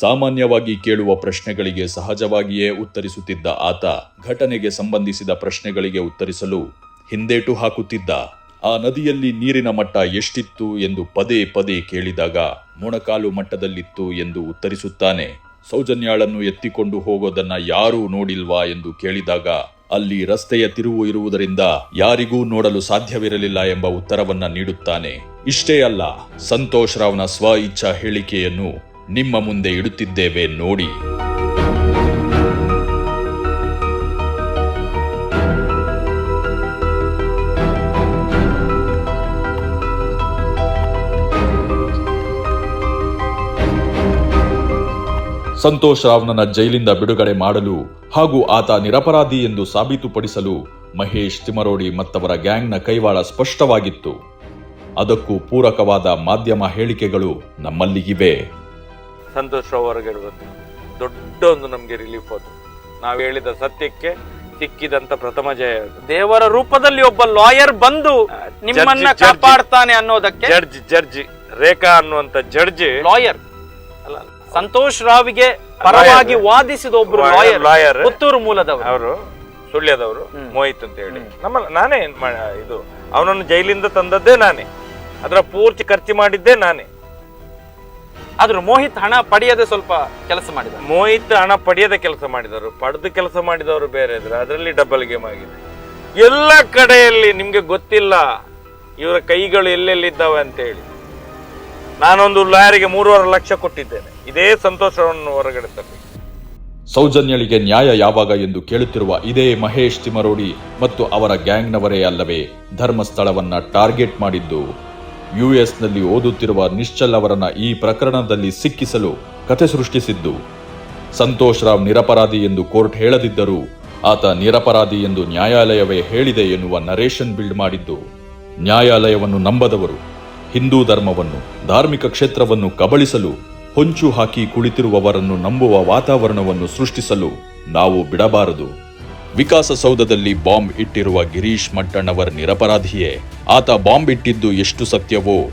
ಸಾಮಾನ್ಯವಾಗಿ ಕೇಳುವ ಪ್ರಶ್ನೆಗಳಿಗೆ ಸಹಜವಾಗಿಯೇ ಉತ್ತರಿಸುತ್ತಿದ್ದ ಆತ ಘಟನೆಗೆ ಸಂಬಂಧಿಸಿದ ಪ್ರಶ್ನೆಗಳಿಗೆ ಉತ್ತರಿಸಲು ಹಿಂದೇಟು ಹಾಕುತ್ತಿದ್ದ. ಆ ನದಿಯಲ್ಲಿ ನೀರಿನ ಮಟ್ಟ ಎಷ್ಟಿತ್ತು ಎಂದು ಪದೇ ಪದೇ ಕೇಳಿದಾಗ ಮೊಣಕಾಲು ಮಟ್ಟದಲ್ಲಿತ್ತು ಎಂದು ಉತ್ತರಿಸುತ್ತಾನೆ. ಸೌಜನ್ಯಾಳನ್ನು ಎತ್ತಿಕೊಂಡು ಹೋಗೋದನ್ನ ಯಾರೂ ನೋಡಿಲ್ವಾ ಎಂದು ಕೇಳಿದಾಗ ಅಲ್ಲಿ ರಸ್ತೆಯ ತಿರುವು ಇರುವುದರಿಂದ ಯಾರಿಗೂ ನೋಡಲು ಸಾಧ್ಯವಿರಲಿಲ್ಲ ಎಂಬ ಉತ್ತರವನ್ನ ನೀಡುತ್ತಾನೆ. ಇಷ್ಟೇ ಅಲ್ಲ, ಸಂತೋಷ್ ರಾವ್ನ ಸ್ವ ಇಚ್ಛಾ ಹೇಳಿಕೆಯನ್ನು ನಿಮ್ಮ ಮುಂದೆ ಇಡುತ್ತಿದ್ದೇವೆ ನೋಡಿ. ಸಂತೋಷ್ ರಾವ್ನನ್ನ ಜೈಲಿಂದ ಬಿಡುಗಡೆ ಮಾಡಲು ಹಾಗೂ ಆತ ನಿರಪರಾಧಿ ಎಂದು ಸಾಬೀತುಪಡಿಸಲು ಮಹೇಶ್ ತಿಮರೋಡಿ ಮತ್ತವರ ಗ್ಯಾಂಗ್ನ ಕೈವಾಳ ಸ್ಪಷ್ಟವಾಗಿತ್ತು. ಅದಕ್ಕೂ ಪೂರಕವಾದ ಮಾಧ್ಯಮ ಹೇಳಿಕೆಗಳು ನಮ್ಮಲ್ಲಿಗಿವೆ. ಸಂತೋಷ್ ರಾವ್ ಅವರಿಗೆ ದೊಡ್ಡ ಒಂದು ನಮಗೆ ರಿಲೀಫ್ ಅದು. ನಾವು ಹೇಳಿದ ಸತ್ಯಕ್ಕೆ ಸಿಕ್ಕಿದಂತ ಪ್ರಥಮ ಜಯ ದೇವರ ರೂಪದಲ್ಲಿ ಒಬ್ಬ ಲಾಯರ್ ಬಂದು ನಿಮ್ಮನ್ನ ಕಾಪಾಡ್ತಾನೆ ಅನ್ನೋದಕ್ಕೆ? ಜಡ್ಜ್ ಜಡ್ಜ್ ರೇಖಾ ಅನ್ನುವಂತ ಜಡ್ಜ್ ಲಾಯರ್. ಅಲ್ಲ. ಸಂತೋಷ್ ರಾವ್ಗೆ ಪರವಾಗಿ ವಾದಿಸಿದ ಒಬ್ರು ಲಾಯರ್ ಲಾಯರ್. ಪುತ್ತೂರು ಮೂಲದವರು. ಅವರು ಸುಳ್ಯದವರು ಮೋಹಿತ್ ಅಂತ ಹೇಳಿ. ನಮ್ಮ ನಾನೇ ಇದು ಅವನನ್ನು ಜೈಲಿಂದ ತಂದದ್ದೇ ನಾನೇ. ಅದರ ಪೂರ್ತಿ ಖರ್ಚು ಮಾಡಿದ್ದೇ ನಾನೇ. ಆದ್ರೂ ಮೋಹಿತ್ ಹಣ ಪಡೆಯದೆ ಸ್ವಲ್ಪ ಕೆಲಸ ಮಾಡಿದ ಮೋಹಿತ್ ಹಣ ಪಡೆಯದ ಕೆಲಸ ಮಾಡಿದವರು ಪಡೆದು ಕೆಲಸ ಮಾಡಿದವರು ಬೇರೆ ಇದ್ರೆ ಅದರಲ್ಲಿ ಡಬಲ್ ಗೇಮ್ ಆಗಿದೆ. ಎಲ್ಲ ಕಡೆಯಲ್ಲಿ ನಿಮ್ಗೆ ಗೊತ್ತಿಲ್ಲ ಇವರ ಕೈಗಳು ಎಲ್ಲೆಲ್ಲಿದ್ದಾವೆ ಅಂತ ಹೇಳಿ. ನಾನೊಂದು ಲಾಯರಿಗೆ ಮೂರುವರೆ ಲಕ್ಷ ಕೊಟ್ಟಿದ್ದೇನೆ. ಇದೇ ಸಂತೋಷವನ್ನು ಹೊರಗಡೆ ತರಲಿ. ಸೌಜನ್ಯಳಿಗೆ ನ್ಯಾಯ ಯಾವಾಗ ಎಂದು ಕೇಳುತ್ತಿರುವ ಇದೇ ಮಹೇಶ್ ತಿಮರೋಡಿ ಮತ್ತು ಅವರ ಗ್ಯಾಂಗ್ನವರೇ ಅಲ್ಲವೇ ಧರ್ಮಸ್ಥಳವನ್ನ ಟಾರ್ಗೆಟ್ ಮಾಡಿದ್ದು. ಯುಎಸ್ನಲ್ಲಿ ಓದುತ್ತಿರುವ ನಿಶ್ಚಲ್ ಅವರನ್ನ ಈ ಪ್ರಕರಣದಲ್ಲಿ ಸಿಕ್ಕಿಸಲು ಕಥೆ ಸೃಷ್ಟಿಸಿದ್ದು. ಸಂತೋಷ್ ರಾವ್ ನಿರಪರಾಧಿ ಎಂದು ಕೋರ್ಟ್ ಹೇಳದಿದ್ದರೂ ಆತ ನಿರಪರಾಧಿ ಎಂದು ನ್ಯಾಯಾಲಯವೇ ಹೇಳಿದೆ ಎನ್ನುವ ನರೇಶನ್ ಬಿಲ್ಡ್ ಮಾಡಿದ್ದು. ನ್ಯಾಯಾಲಯವನ್ನು ನಂಬದವರು. ಹಿಂದೂ ಧರ್ಮವನ್ನು, ಧಾರ್ಮಿಕ ಕ್ಷೇತ್ರವನ್ನು ಕಬಳಿಸಲು, ಹೊಂಚು ಹಾಕಿ ಕುಳಿತಿರುವವರನ್ನು ನಂಬುವ ವಾತಾವರಣವನ್ನು ಸೃಷ್ಟಿಸಲು ನಾವು ಬಿಡಬಾರದು. ವಿಕಾಸಸೌಧದಲ್ಲಿ ಬಾಂಬ್ ಇಟ್ಟಿರುವ ಗಿರೀಶ್ ಮಟ್ಟಣ್ಣವರ ನಿರಪರಾಧಿಯೇ, ಆತ ಬಾಂಬ್ ಇಟ್ಟಿದ್ದು ಎಷ್ಟು ಸತ್ಯವೋ?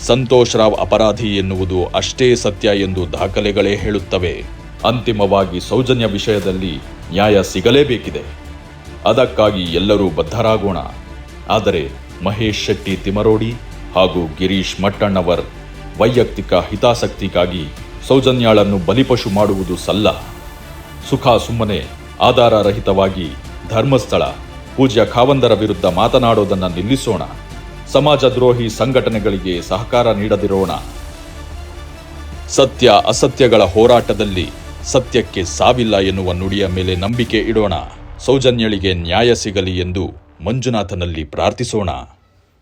ಸಂತೋಷ್ ರಾವ್ ಅಪರಾಧಿ ಎನ್ನುವುದು ಅಷ್ಟೇ ಸತ್ಯ ಎಂದು ದಾಖಲೆಗಳೇ ಹೇಳುತ್ತವೆ. ಅಂತಿಮವಾಗಿ ಸೌಜನ್ಯ ವಿಷಯದಲ್ಲಿ ನ್ಯಾಯ ಸಿಗಲೇಬೇಕಿದೆ. ಅದಕ್ಕಾಗಿ ಎಲ್ಲರೂ ಬದ್ಧರಾಗೋಣ. ಆದರೆ ಮಹೇಶ್ ಶೆಟ್ಟಿ ತಿಮರೋಡಿ ಹಾಗೂ ಗಿರೀಶ್ ಮಟ್ಟಣ್ಣವರ್ ವೈಯಕ್ತಿಕ ಹಿತಾಸಕ್ತಿಗಾಗಿ ಸೌಜನ್ಯಾಳನ್ನು ಬಲಿಪಶು ಮಾಡುವುದು ಸಲ್ಲ. ಸುಖ ಸುಮ್ಮನೆ, ಆಧಾರರಹಿತವಾಗಿ ಧರ್ಮಸ್ಥಳ, ಪೂಜ್ಯ ಖಾವಂದರ ವಿರುದ್ಧ ಮಾತನಾಡೋದನ್ನು ನಿಲ್ಲಿಸೋಣ. ಸಮಾಜದ್ರೋಹಿ ಸಂಘಟನೆಗಳಿಗೆ ಸಹಕಾರ ನೀಡದಿರೋಣ. ಸತ್ಯ ಅಸತ್ಯಗಳ ಹೋರಾಟದಲ್ಲಿ ಸತ್ಯಕ್ಕೆ ಸಾವಿಲ್ಲ ಎನ್ನುವ ನುಡಿಯ ಮೇಲೆ ನಂಬಿಕೆ ಇಡೋಣ. ಸೌಜನ್ಯಳಿಗೆ ನ್ಯಾಯ ಸಿಗಲಿ ಎಂದು ಮಂಜುನಾಥನಲ್ಲಿ ಪ್ರಾರ್ಥಿಸೋಣ.